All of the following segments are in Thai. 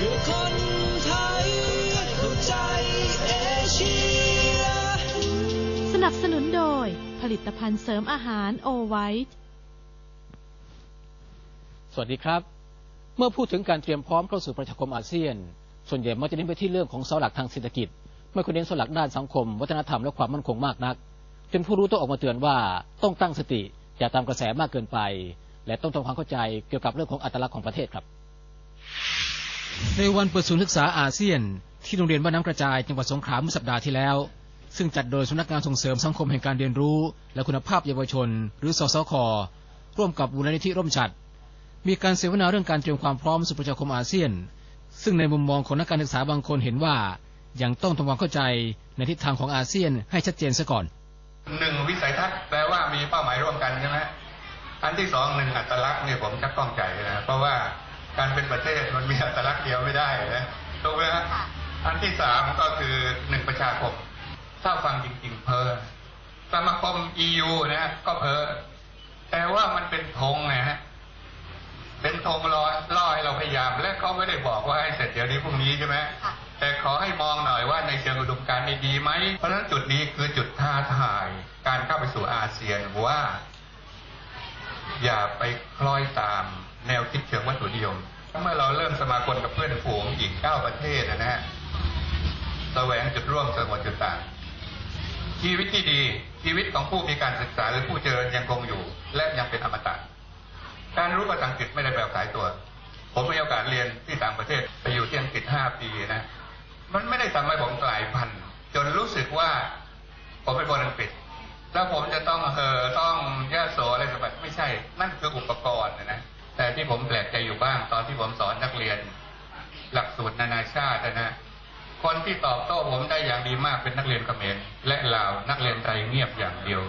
เพื่อคนไทยเข้าใจเอเชีย สนับสนุนโดยผลิตภัณฑ์เสริมอาหารโอไวท์สวัสดีครับ เมื่อพูดถึงการเตรียมพร้อมเข้าสู่ประชาคมอาเซียน ส่วนใหญ่มักจะเน้นไปที่เรื่องของเสาหลักทางเศรษฐกิจ ไม่ค่อยเน้นเสาหลักด้านสังคม วัฒนธรรมและความมั่นคงมากนักจนผู้รู้ต้องออกมาเตือนว่าต้องตั้งสติอย่าตามกระแสมากเกินไป และต้องทำความเข้าใจเกี่ยวกับเรื่องของอัตลักษณ์ของประเทศครับ ในวันเปิดศูนย์ศึกษาอาเซียน ที่โรงเรียนบ้านน้ำกระจายจังหวัดสงขลาเมื่อสัปดาห์ที่แล้ว ซึ่งจัดโดยสำนักงานส่งเสริมสังคมแห่งการเรียนรู้ และคุณภาพเยาวชน หรือสสคร่วมกับมูลนิธิร่มฉัตรมีการเสวนาเรื่องการเตรียมความพร้อมสู่ประชาคมอาเซียน ซึ่งในมุมมองของนักการศึกษาบางคนเห็นว่ายังต้องทำความเข้าใจในทิศทางของอาเซียนให้ชัดเจนซะก่อนหนึ่งวิสัยทัศน์แปลว่ามีเป้าหมายร่วมกันใช่ไหมอันที่สองหนึ่งอัตลักษณ์เนี่ยผมชักต้องใจนะเพราะว่า การเป็นประเทศมันมีอัตลักษณ์เดียวไม่ได้นะถูกไหมฮะอันที่สามก็คือหนึ่งประชาคมถ้าฟังจริงๆเพอสมาคม EU นะฮะก็เพอแต่ว่ามันเป็นธงนะฮะเป็นธงรอล่อให้เราพยายาม และเขาไม่ได้บอกว่าให้เสร็จเดี๋ยวนี้พรุ่งนี้ใช่ไหมแต่ขอให้มองหน่อยว่าในเชิงอุดมการณ์นี่ดีไหมเพราะฉะนั้นจุดนี้คือจุดท้าทายการเข้าไปสู่อาเซียนว่า อย่าไปคล้อยตามแนวคิด เชิงวัตถุนิยมเมื่อเราเริ่มสมาคมกับเพื่อนฝูงอีกเก้าประเทศนะฮะแสวงจุดร่วมสงวนจุดต่างชีวิตที่ดีชีวิตของผู้มีการศึกษาหรือผู้เจริญยังคงอยู่ และยังเป็นอมตะการรู้ภาษาอังกฤษไม่ได้แปลสายตัว ผมมีโอกาสเรียนที่ต่างประเทศไปอยู่ที่อังกฤษห้าปีนะ มันไม่ได้ทำให้ผมกลายพันธุ์จนรู้สึกว่า ผมเป็นคนอังกฤษแล้วผมจะต้องเออต้องยะโสอะไรสักแบบไม่ใช่ นั่นคืออุปกรณ์นะนะ ที่ผมแปลกใจอยู่บ้างตอนที่ผมสอนนักเรียน หลักสูตรนานาชาตินะนะคนที่ตอบโต้ผมได้อย่างดีมากเป็นนักเรียนเขมรและลาวนักเรียนไทยเงียบอย่างเดียว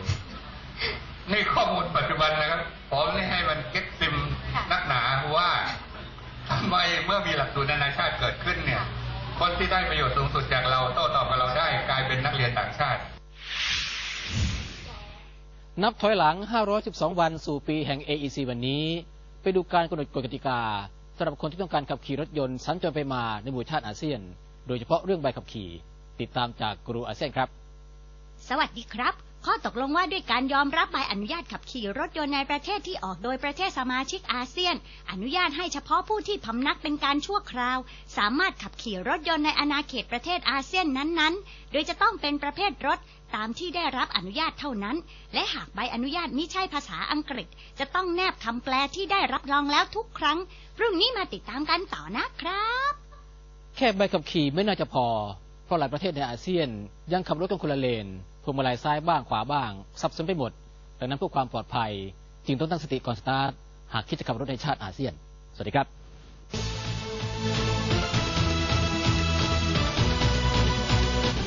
นี่ข้อมูลปัจจุบันนะครับผมนี่ให้มันเก็ตซิมนักหนาว่าทำไมเมื่อมีหลักสูตรนานาชาติเกิดขึ้นเนี่ย คนที่ได้ประโยชน์สูงสุดจากเราโต้ตอบกับเราได้กลายเป็นนักเรียนต่างชาตินับถอยหลัง 512 วันสู่ปีแห่ง AEC วันนี้ ไปดูการกำหนดกฎกติกาสำหรับคนที่ต้องการขับขี่รถยนต์สัญจรไปมาในหมู่ชาติอาเซียน โดยเฉพาะเรื่องใบขับขี่ ติดตามจากกรูอาเซียนครับ สวัสดีครับ ข้อตกลงว่าด้วยการยอมรับใบอนุญาตขับขี่รถยนต์ในประเทศที่ออกโดยประเทศสมาชิกอาเซียน อนุญาตให้เฉพาะผู้ที่พำนักเป็นการชั่วคราว สามารถขับขี่รถยนต์ในอาณาเขตประเทศอาเซียนนั้นๆ โดยจะต้องเป็นประเภทรถตามที่ได้รับอนุญาตเท่านั้น และหากใบอนุญาตมิใช่ภาษาอังกฤษ จะต้องแนบคำแปลที่ได้รับรองแล้วทุกครั้ง พรุ่งนี้มาติดตามกันต่อนะครับ แค่ใบขับขี่ไม่น่าจะพอ ราะหลายประเทศในอาเซียนยังขับรถกันคนละเลนพวงมาลัยซ้ายบ้างขวาบ้างซับซ้อนไปหมด ดังนั้นเพื่อความปลอดภัย จึงต้องตั้งสติก่อนสตาร์ทหากคิดจะขับรถในชาติอาเซียน สวัสดีครับ